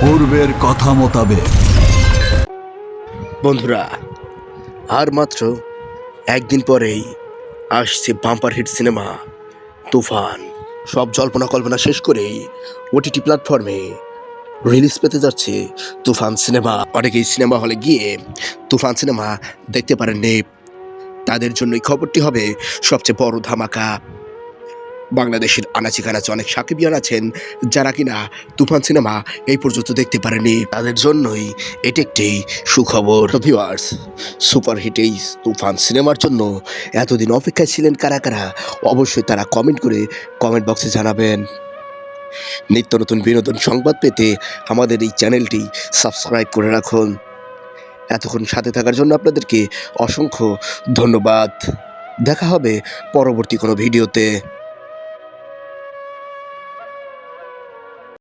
পূর্বের কথা মোতাবেক। বন্ধুরা, আর মাত্র একদিন পরেই আসছে বাম্পার হিট সিনেমা তুফান। সব জল্পনা কল্পনা শেষ করেই ওটিটি প্ল্যাটফর্মে রিলিজ পেতে যাচ্ছে তুফান সিনেমা অনেকেই সিনেমা হলে গিয়ে তুফান সিনেমা দেখতে পারেননি। তাদের জন্য এই খবরটি হবে সবচেয়ে বড় ধামাকা। বাংলাদেশের আনাচে কানাচে অনেক সাকিবিয়ান আছেন যারা কিনা তুফান সিনেমা এই পর্যন্ত দেখতে পারেনি তাদের জন্যই এটি একটি সুখবর। ভিউয়ার্স সুপারহিট এই তুফান সিনেমার জন্য এতদিন অপেক্ষায় ছিলেন কারা কারা? অবশ্যই তারা কমেন্ট করে কমেন্ট বক্সে জানাবেন। নিত্য নতুন বিনোদন সংবাদ পেতে আমাদের এই চ্যানেলটি সাবস্ক্রাইব করে রাখুন। এতক্ষণ সাথে থাকার জন্য আপনাদেরকে অসংখ্য ধন্যবাদ। দেখা হবে পরবর্তী কোনো ভিডিওতে।